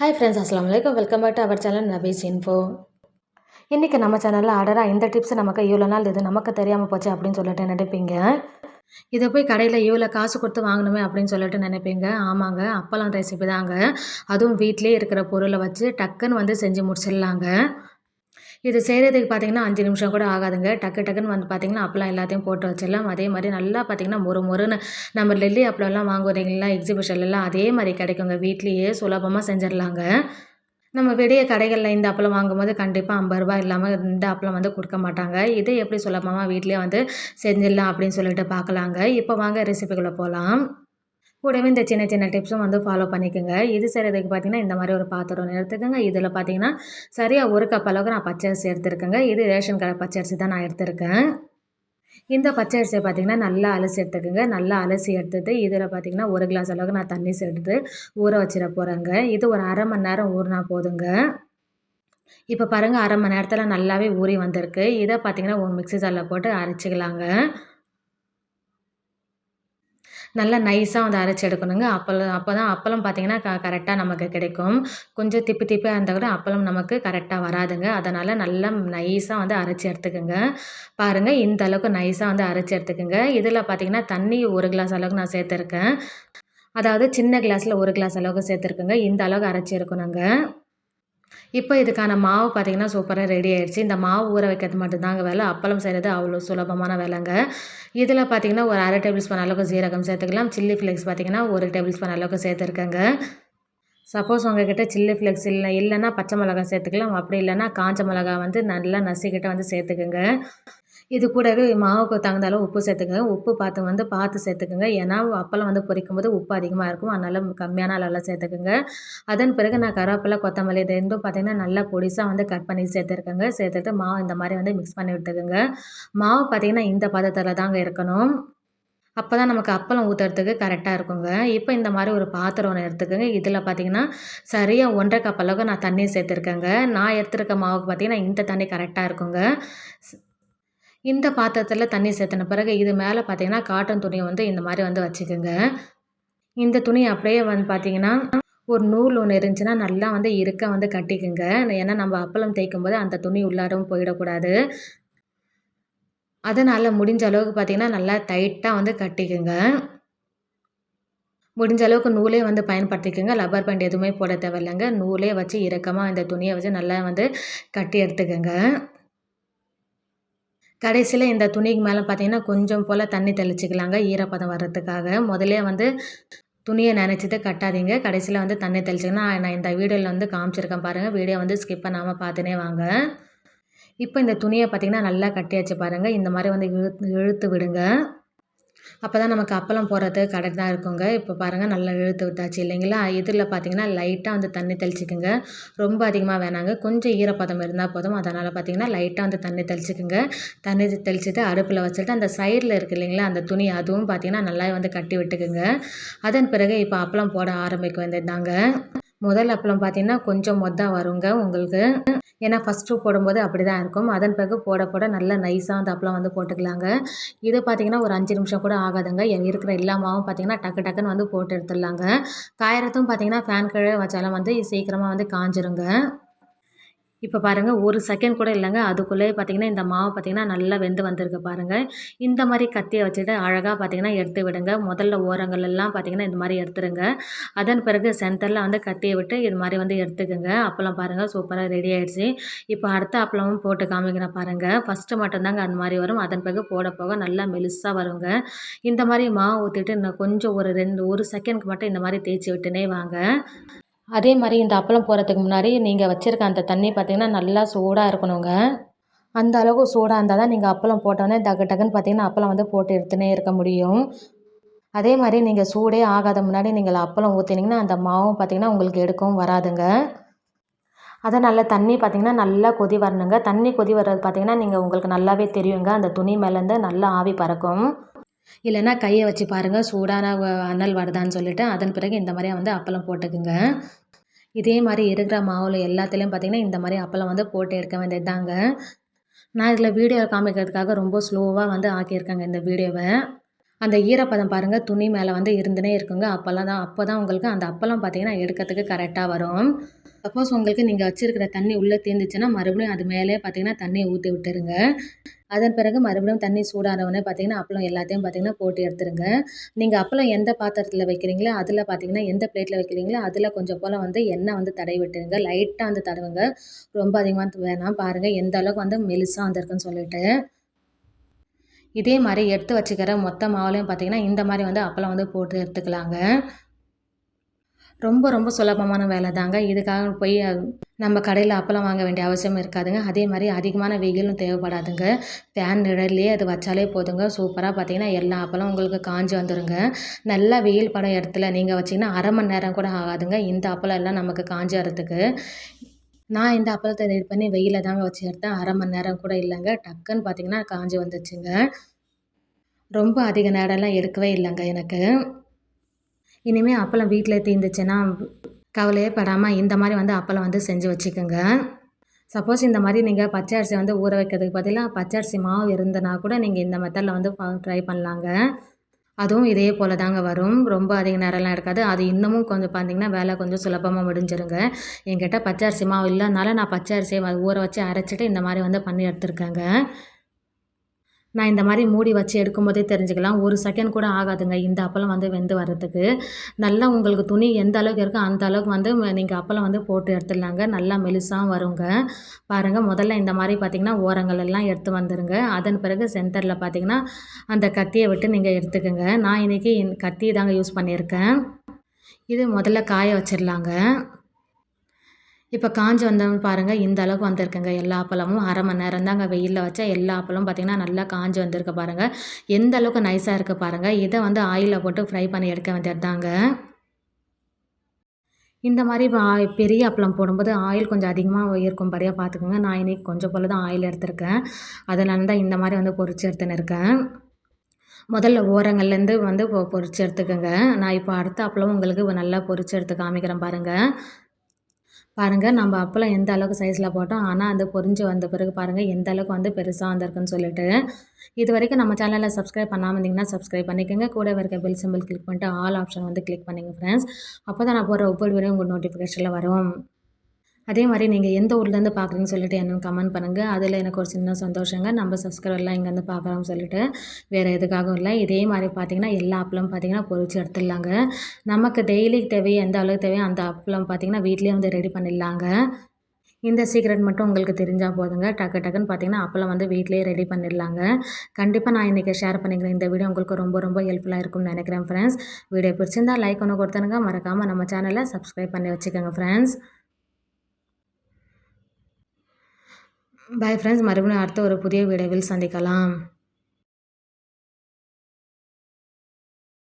Hi friends அஸ்லாம் வலைக்கம் welcome back to our channel Nafees info இன்றைக்கி நம்ம சேனலில் ஆர்டராக இந்த டிப்ஸ் நமக்கு இவ்வளோ நாள் இது நமக்கு தெரியாமல் போச்சு அப்படின்னு சொல்லிட்டு நினைப்பீங்க. இதை போய் கடையில் இவ்வளோ காசு கொடுத்து வாங்கணுமே அப்படின்னு சொல்லிட்டு நினைப்பீங்க. ஆமாங்க அப்பளம் ரெசிபி தாங்க. அதுவும் வீட்டிலே இருக்கிற பொருளை வச்சு டக்குன்னு வந்து செஞ்சு முடிச்சிடலாங்க. இது செய்கிறதுக்கு பார்த்தீங்கன்னா அஞ்சு நிமிஷம் கூட ஆகாதுங்க. டக்கு டக்குன்னு வந்து பார்த்திங்கன்னா அப்பளம் எல்லாத்தையும் போட்டு வச்சிடலாம். அதே மாதிரி நல்லா பார்த்திங்கன்னா மொறு மொறுன்னு நம்ம டெல்லி அப்பளம்லாம் வாங்குறீங்களா எக்ஸிபிஷன்லாம் அதே மாதிரி கிடைக்குங்க. வீட்லேயே சுலபமாக செஞ்சிடலாங்க. நம்ம வெளியே கடைகளில் இந்த அப்பளம் வாங்கும்போது கண்டிப்பாக ஐம்பது ரூபா இல்லாமல் இந்த அப்பளம் வந்து கொடுக்க மாட்டாங்க. இதை எப்படி சுலபமாக வீட்லேயே வந்து செஞ்சிடலாம் அப்படின்னு சொல்லிட்டு பார்க்கலாங்க இப்போ வாங்க ரெசிபிக்குள்ளே போகலாம் கூடவே இந்த சின்ன சின்ன டிப்ஸும் வந்து ஃபாலோ பண்ணிக்கோங்க. இது செய்கிறதுக்கு பார்த்தீங்கன்னா இந்த மாதிரி ஒரு பாத்திரம் எடுத்துக்கோங்க. இதில் பார்த்தீங்கன்னா சரியாக ஒரு கப் அளவுக்கு நான் பச்சரிசி எடுத்துருக்கேங்க. இது ரேஷன் கடை பச்சரிசி தான் நான் எடுத்திருக்கேன். இந்த பச்சை அரிசியை பார்த்திங்கன்னா நல்லா அலசி எடுத்துக்கோங்க. நல்லா அலசி எடுத்துட்டு இதில் பார்த்திங்கன்னா ஒரு கிளாஸ் அளவுக்கு நான் தண்ணி சேர்த்து ஊற வச்சிட போகிறேங்க இது ஒரு அரை மணி நேரம் ஊறினா போதுங்க. இப்போ பாருங்கள் அரை மணி நேரத்தில் நல்லாவே ஊறி வந்திருக்கு. இதை பார்த்திங்கன்னா ஒரு மிக்சி ஜாரில் போட்டு அரைச்சிக்கலாங்க. நல்லா நைஸாக வந்து அரைச்சி எடுக்கணுங்க. அப்பளம் அப்போ தான் அப்பளம் பார்த்திங்கன்னா க கரெக்டாக நமக்கு கிடைக்கும். கொஞ்சம் திப்பி திப்பியாக இருந்தால் கூட அப்பளம் நமக்கு கரெக்டாக வராதுங்க. அதனால் நல்லா நைஸாக வந்து அரைச்சி எடுத்துக்கோங்க. பாருங்கள் இந்த அளவுக்கு நைஸாக வந்து அரைச்சி எடுத்துக்கோங்க. இதில் பார்த்திங்கன்னா தண்ணி ஒரு கிளாஸ் அளவுக்கு நான் சேர்த்துருக்கேன். அதாவது சின்ன கிளாஸில் ஒரு கிளாஸ் அளவுக்கு சேர்த்துருக்குங்க. இந்த அளவுக்கு அரைச்சி இருக்கணுங்க இப்போ இதுக்கான மாவு பார்த்திங்கன்னா சூப்பராக ரெடி ஆகிடுச்சு இந்த மாவு ஊற வைக்கிறது மட்டும்தாங்க வேலை. அப்பளம் செய்கிறது அவ்வளோ சுலபமான வேலைங்க. இதில் பார்த்திங்கன்னா ஒரு அரை டேபிள் ஸ்பூன் அளவுக்கு சீரகம் சேர்த்துக்கலாம். சில்லி ஃப்ளேக்ஸ் பார்த்திங்கன்னா ஒரு டேபிள் ஸ்பூன் அளவுக்கு சேர்த்துருக்கேங்க. சப்போஸ் உங்ககிட்ட சில்லி ஃப்ளெக்ஸ் இல்லை இல்லைன்னா பச்சை மிளகா சேர்த்துக்கலாம். அப்படி இல்லைன்னா காஞ்ச மிளகா வந்து நல்லா நசிக்கிட்ட வந்து சேர்த்துக்குங்க. இது கூடவே மாவுக்கு தகுந்த அளவு உப்பு சேர்த்துக்கோங்க. உப்பு பார்த்து வந்து பார்த்து சேர்த்துக்குங்க. ஏன்னா அப்பளம் வந்து பொரிக்கும் போது உப்பு அதிகமாக இருக்கும். அதனால் கம்மியான அளவில் சேர்த்துக்குங்க. அதன் பிறகு நான் கருவேப்பிலை கொத்தமல்லி இது ரெண்டும் பார்த்திங்கன்னா நல்லா பொடிசாக வந்து கட் பண்ணி சேர்த்துருக்கேங்க. சேர்த்துட்டு மாவு இந்த மாதிரி வந்து மிக்ஸ் பண்ணி விட்டுக்குங்க. மாவு பார்த்திங்கன்னா இந்த பதத்தில் தாங்க இருக்கணும். அப்போ தான் நமக்கு அப்பளம் ஊற்றுறதுக்கு கரெக்டாக இருக்குங்க. இப்போ இந்த மாதிரி ஒரு பாத்திரம் ஒன்று எடுத்துக்கோங்க. இதில் பார்த்தீங்கன்னா சரியாக ஒன்றரை கப் அளவுக்கு நான் தண்ணி சேர்த்துருக்கேங்க. நான் எடுத்துருக்க மாவுக்கு பார்த்திங்கன்னா இந்த தண்ணி கரெக்டாக இருக்குங்க. இந்த பாத்திரத்தில் தண்ணி சேர்த்துன பிறகு இது மேலே பார்த்தீங்கன்னா காட்டன் துணியை வந்து இந்த மாதிரி வந்து வச்சுக்கோங்க. இந்த துணி அப்படியே வந்து பார்த்தீங்கன்னா ஒரு நூல் ஒன்று இருந்துச்சுன்னா நல்லா வந்து இருக்க வந்து கட்டிக்குங்க. ஏன்னா நம்ம அப்பளம் தேய்க்கும் போது அந்த துணி உள்ளாரவும் போயிடக்கூடாது. அதனால் முடிஞ்ச அளவுக்கு பார்த்திங்கன்னா நல்லா டைட்டாக வந்து கட்டிக்குங்க. முடிஞ்ச அளவுக்கு நூலே வந்து பயன்படுத்திக்கோங்க. லப்பர் பேண்ட் எதுவுமே போட தேவையில்லைங்க. நூலே வச்சு இறக்கமாக இந்த துணியை வச்சு நல்லா வந்து கட்டி எடுத்துக்கோங்க. கடைசியில் இந்த துணிக்கு மேலே பார்த்தீங்கன்னா கொஞ்சம் போல் தண்ணி தெளிச்சிக்கலாங்க ஈரப்பதம் வர்றதுக்காக. முதலே வந்து துணியை நினச்சிட்டு கட்டாதீங்க. கடைசியில் வந்து தண்ணி தெளிச்சிங்கன்னா நான் இந்த வீடியோவில் வந்து காமிச்சிருக்கேன் பாருங்கள் வீடியோ வந்து ஸ்கிப் பண்ணாமல் பார்த்துனே வாங்க. இப்போ இந்த துணியை பார்த்திங்கன்னா நல்லா கட்டியாச்சு பாருங்கள் இந்த மாதிரி வந்து இழுத்து இழுத்து விடுங்க. அப்போ தான் நமக்கு அப்பளம் போடுறது கரெக்டாக இருக்குங்க. இப்போ பாருங்கள் நல்லா இழுத்து விட்டாச்சு. இல்லைங்களா? இதில் பார்த்தீங்கன்னா லைட்டாக வந்து தண்ணி தெளிச்சிக்கோங்க. ரொம்ப அதிகமாக வேணாங்க. கொஞ்சம் ஈரப்பதம் இருந்தால் போதும். அதனால் பார்த்தீங்கன்னா லைட்டாக வந்து தண்ணி தெளிச்சிக்கோங்க. தண்ணி தெளிச்சுட்டு அடுப்பில் வச்சுட்டு அந்த சைடில் இருக்குது இல்லைங்களா? அந்த துணி அதுவும் பார்த்தீங்கன்னா நல்லா வந்து கட்டி விட்டுக்குங்க. அதன் பிறகு இப்போ அப்பளம் போட ஆரம்பிக்க வேண்டியது தாங்க முதல் அப்பளம் பார்த்தீங்கன்னா கொஞ்சம் மொத்தாக வருங்க உங்களுக்கு. ஏன்னா ஃபஸ்ட்டு போடும்போது அப்படி தான் இருக்கும். அதன் பிறகு போட போட நல்லா நைஸாக அந்த அப்பளம் வந்து போட்டுக்கலாங்க. இது பார்த்திங்கன்னா ஒரு அஞ்சு நிமிஷம் கூட ஆகாதுங்க. இருக்கிற எல்லா மாவும் பார்த்திங்கன்னா டக்கு டக்குன்னு வந்து போட்டு எடுத்துடலாங்க. காயறதும் பார்த்திங்கன்னா ஃபேன் கீழே வச்சாலும் வந்து சீக்கிரமாக வந்து காஞ்சிருங்க. இப்போ பாருங்கள் ஒரு செகண்ட் கூட இல்லைங்க. அதுக்குள்ளேயே பார்த்திங்கன்னா இந்த மாவு பார்த்திங்கன்னா நல்லா வெந்து வந்திருக்கு பாருங்கள் இந்த மாதிரி கத்தியை வச்சுட்டு அழகாக பார்த்திங்கன்னா எடுத்து விடுங்க. முதல்ல ஓரங்கள்லாம் பார்த்திங்கன்னா இந்த மாதிரி எடுத்துருங்க. அதன் பிறகு சென்டரில் வந்து கத்தியை விட்டு இது மாதிரி வந்து எடுத்துக்கோங்க. அப்பளம் பாருங்கள் சூப்பராக ரெடி ஆகிடுச்சு இப்போ அடுத்த அப்பளமும் போட்டு காமிக்கிறேன் பாருங்கள் ஃபஸ்ட்டு மட்டும்தாங்க அந்த மாதிரி வரும். அதன் பிறகு போட போக நல்லா மெலிசாக வருங்க. இந்த மாதிரி மாவு ஊற்றிட்டு இன்னும் கொஞ்சம் ஒரு ரெண்டு ஒரு செகண்ட்க்கு மட்டும் இந்த மாதிரி தேய்ச்சி விட்டுனே வாங்க. அதே மாதிரி இந்த அப்பளம் போடுறதுக்கு முன்னாடி நீங்கள் வச்சுருக்க அந்த தண்ணி பார்த்திங்கன்னா நல்லா சூடாக இருக்கணுங்க. அந்த அளவுக்கு சூடாக இருந்தால் தான் நீங்கள் அப்பளம் போட்டோன்னே டக்கு டக்குன்னு பார்த்தீங்கன்னா அப்பளம் வந்து போட்டு எடுத்துனே இருக்க முடியும். அதே மாதிரி நீங்கள் சூடே ஆகாத முன்னாடி நீங்கள் அப்பளம் ஊற்றினீங்கன்னா அந்த மாவும் பார்த்திங்கன்னா உங்களுக்கு எடுக்கவும் வராதுங்க. அதை நல்லா தண்ணி பார்த்திங்கன்னா நல்லா கொதி வரணுங்க. தண்ணி கொதி வர்றது பார்த்திங்கன்னா நீங்கள் உங்களுக்கு நல்லாவே தெரியுங்க. அந்த துணி மேலேருந்து நல்லா ஆவி பறக்கும். இல்லைன்னா கையை வச்சு பாருங்கள் சூடான அனல் வருதான்னு சொல்லிவிட்டு அதன் பிறகு இந்த மாதிரியே வந்து அப்பளம் போட்டுக்குங்க. இதே மாதிரி இருக்கிற மாவில் எல்லாத்துலேயும் பார்த்திங்கன்னா இந்த மாதிரி அப்பளம் வந்து போட்டு எடுக்க வேண்டியது தாங்க நான் இதில் வீடியோ காமிக்கிறதுக்காக ரொம்ப ஸ்லோவாக வந்து ஆக்கியிருக்கேங்க இந்த வீடியோவை அந்த ஈரப்பதம் பாருங்கள் துணி மேலே வந்து இருந்துனே இருக்குங்க. அப்போல்லாம் தான் அப்போ தான் உங்களுக்கு அந்த அப்பளம் பார்த்தீங்கன்னா எடுக்கிறதுக்கு கரெக்டாக வரும். சப்போஸ் உங்களுக்கு நீங்கள் வச்சுருக்கிற தண்ணி உள்ளே தீர்ந்துச்சுன்னா மறுபடியும் அது மேலே பார்த்தீங்கன்னா தண்ணியை ஊற்றி விட்டுருங்க. அதன் பிறகு மறுபடியும் தண்ணி சூடானவொடனே பார்த்தீங்கன்னா அப்பளம் எல்லாத்தையும் பார்த்தீங்கன்னா போட்டு எடுத்துருங்க. நீங்கள் அப்பளம் எந்த பாத்திரத்தில் வைக்கிறீங்களோ அதில் பார்த்தீங்கன்னா எந்த பிளேட்டில் வைக்கிறீங்களோ அதில் கொஞ்சம் போல் வந்து எண்ணெய் வந்து தடவி விட்டுருங்க. லைட்டாக வந்து தடவுங்க. ரொம்ப அதிகமாக வேணாம். பாருங்கள் எந்த அளவுக்கு வந்து மெலிசாக வந்திருக்குன்னு சொல்லிட்டு. இதே மாதிரி எடுத்து வச்சுக்கிற மொத்த மாவுலையும் பார்த்தீங்கன்னா இந்த மாதிரி வந்து அப்பளம் வந்து போட்டு எடுத்துக்கலாங்க. ரொம்ப ரொம்ப சுலபமான வேலை தாங்க இதுக்காக போய் நம்ம கடையில் அப்பளம் வாங்க வேண்டிய அவசியம் இருக்காதுங்க. அதே மாதிரி அதிகமான வெயிலும் தேவைப்படாதுங்க. ஃபேன் நிழல்லையே அது வச்சாலே போதுங்க. சூப்பராக பார்த்தீங்கன்னா எல்லா அப்பளம் உங்களுக்கு காஞ்சி வந்துடுங்க நல்லா வெயில் படம் இடத்துல நீங்கள் வச்சிங்கன்னா அரை மணி நேரம் கூட ஆகாதுங்க. இந்த அப்பளம் எல்லாம் நமக்கு காஞ்சி வரதுக்கு நான் இந்த அப்பளத்தை ரெடி பண்ணி வெயிலில் தாங்க வச்சு எடுத்தேன். அரை மணி நேரம் கூட இல்லைங்க. டக்குன்னு பார்த்தீங்கன்னா காஞ்சி வந்துச்சுங்க. ரொம்ப அதிக நேரம்லாம் எடுக்கவே இல்லைங்க எனக்கு. இனிமேல் அப்பளம் வீட்டில் தீர்ந்துச்சுன்னா கவலையே படாமல் இந்த மாதிரி வந்து அப்பளம் வந்து செஞ்சு வச்சுக்கோங்க. சப்போஸ் இந்த மாதிரி நீங்கள் பச்சை அரிசி வந்து ஊற வைக்கிறதுக்கு பதிலாக பச்சை அரிசி மாவு இருந்தனா கூட நீங்கள் இந்த மெத்தடில் வந்து ட்ரை பண்ணலாங்க. அதுவும் இதே போல் தாங்க வரும். ரொம்ப அதிக நேரம்லாம் இருக்காது அது இன்னமும் கொஞ்சம் பார்த்தீங்கன்னா வேலை கொஞ்சம் சுலபமாக முடிஞ்சிருங்க. என்கிட்ட பச்சை அரிசி மாவு இல்லைனால நான் பச்சை அரிசியை ஊற வச்சு அரைச்சிட்டு இந்த மாதிரி வந்து பண்ணி எடுத்துருக்கேங்க. நான் இந்த மாதிரி மூடி வச்சு எடுக்கும்போதே தெரிஞ்சுக்கலாம். ஒரு செகண்ட் கூட ஆகாதுங்க. இந்த அப்பளம் வந்து வெந்து வர்றதுக்கு. நல்லா உங்களுக்கு துணி எந்த அளவுக்கு இருக்கோ அந்த அளவுக்கு வந்து நீங்கள் அப்பளம் வந்து போட்டு எடுத்துடலாங்க. நல்லா மெலிசாகவும் வருங்க. பாருங்கள் முதல்ல இந்த மாதிரி பார்த்திங்கன்னா ஓரங்கள் எல்லாம் எடுத்து வந்துடுங்க அதன் பிறகு சென்டரில் பார்த்திங்கன்னா அந்த கத்தியை விட்டு நீங்கள் எடுத்துக்கோங்க. நான் இன்றைக்கி கத்தி தாங்க யூஸ் பண்ணியிருக்கேன். இது முதல்ல காய வச்சிடலாங்க. இப்போ காஞ்சி வந்தவங்க பாருங்கள் இந்த அளவுக்கு வந்திருக்குங்க. எல்லா பழமும் அரை மணி நேரம் தாங்க வெயிலில் வச்சா எல்லா பழமும் பார்த்திங்கன்னா நல்லா காஞ்சி வந்திருக்கு பாருங்கள் எந்த அளவுக்கு நைஸாக இருக்குது பாருங்கள் இதை வந்து ஆயிலில் போட்டு ஃப்ரை பண்ணி எடுக்க வேண்டியது இந்த மாதிரி பெரிய அப்பளம் போடும்போது ஆயில் கொஞ்சம் அதிகமாக இருக்கும்படியாக பார்த்துக்கோங்க நான் இன்றைக்கி கொஞ்சம் போல் தான் ஆயில் எடுத்திருக்கேன். அதனால தான் இந்த மாதிரி வந்து பொறிச்சு எடுத்துன்னு இருக்கேன். முதல்ல ஓரங்கள்லேருந்து வந்து பொறிச்சு எடுத்துக்கோங்க. நான் இப்போ அடுத்த அப்பளம் உங்களுக்கு நல்லா பொறிச்சு எடுத்து காமிக்கிறேன் பாருங்கள் பாருங்கள் நம்ம அப்பளம் எந்த அளவுக்கு சைஸில் போட்டோம் ஆனால் அது பொறிஞ்சு வந்த பிறகு பாருங்கள் எந்த அளவுக்கு வந்து பெருசாக வந்திருக்குன்னு சொல்லிட்டு. இது வரைக்கும் நம்ம சேனலில் சப்ஸ்கிரைப் பண்ணாமல் இருந்தீங்கன்னா சப்ஸ்கிரைப் பண்ணிக்கோங்க. கூட இருக்க பெல் சிம்பிள் கிளிக் பண்ணிட்டு ஆல் ஆப்ஷன் வந்து கிளிக் பண்ணிங்க ஃப்ரெண்ட்ஸ் அப்போ தான் நான் போகிற ஒவ்வொரு வரையும் உங்கள் நோட்டிஃபிகேஷனில் வரும். அதே மாதிரி நீங்கள் எந்த ஊர்லேருந்து பார்க்குறீங்கன்னு சொல்லிட்டு என்னென்னு கமெண்ட் பண்ணுங்கள் அதில் எனக்கு ஒரு சின்ன சந்தோஷங்க. நம்ம சப்ஸ்கிரைபர்லாம் இங்கேருந்து பார்க்குறோம்னு சொல்லிட்டு வேறு எதுக்காகவும் இல்லை. இதே மாதிரி பார்த்திங்கன்னா எல்லா அப்பளம் பார்த்திங்கன்னா பொறிச்சு எடுத்துடலாங்க. நமக்கு டெய்லி தேவையோ எந்த அளவுக்கு தேவையோ அந்த அப்பளம் பார்த்திங்கன்னா வீட்லேயே வந்து ரெடி பண்ணிடலாங்க. இந்த சீக்ரெட் மட்டும் உங்களுக்கு தெரிஞ்சால் போதுங்க. டக்கு டக்குன்னு பார்த்தீங்கன்னா அப்பளம் வந்து வீட்லேயே ரெடி பண்ணிடலாங்க. கண்டிப்பாக நான் இன்றைக்கி ஷேர் பண்ணிக்கிறேன். இந்த வீடியோ உங்களுக்கு ரொம்ப ரொம்ப ஹெல்ப்ஃபுல்லாக இருக்கும்னு நினைக்கிறேன் ஃப்ரெண்ட்ஸ் வீடியோ பிடிச்சிருந்தா லைக் ஒன்று கொடுத்துருங்க. மறக்காமல் நம்ம சேனலை சப்ஸ்கிரைப் பண்ணி வச்சுக்கோங்க ஃப்ரெண்ட்ஸ் பாய் ஃப்ரெண்ட்ஸ் மறுபடியும் அடுத்த ஒரு புதிய வீடியோவில் சந்திக்கலாம்.